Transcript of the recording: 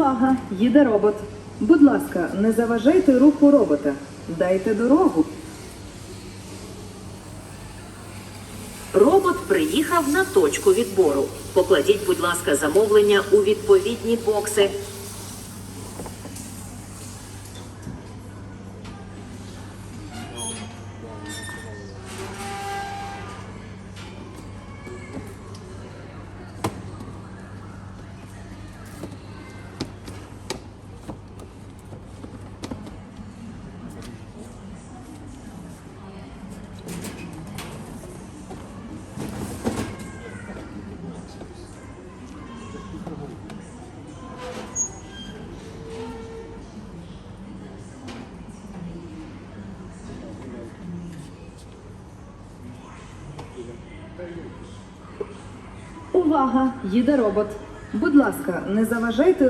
Увага! Їде робот. Будь ласка, не заважайте руху робота. Дайте дорогу. Робот приїхав на точку відбору. Покладіть, будь ласка, замовлення у відповідні бокси. Увага! Їде робот. Будь ласка, не заважайте.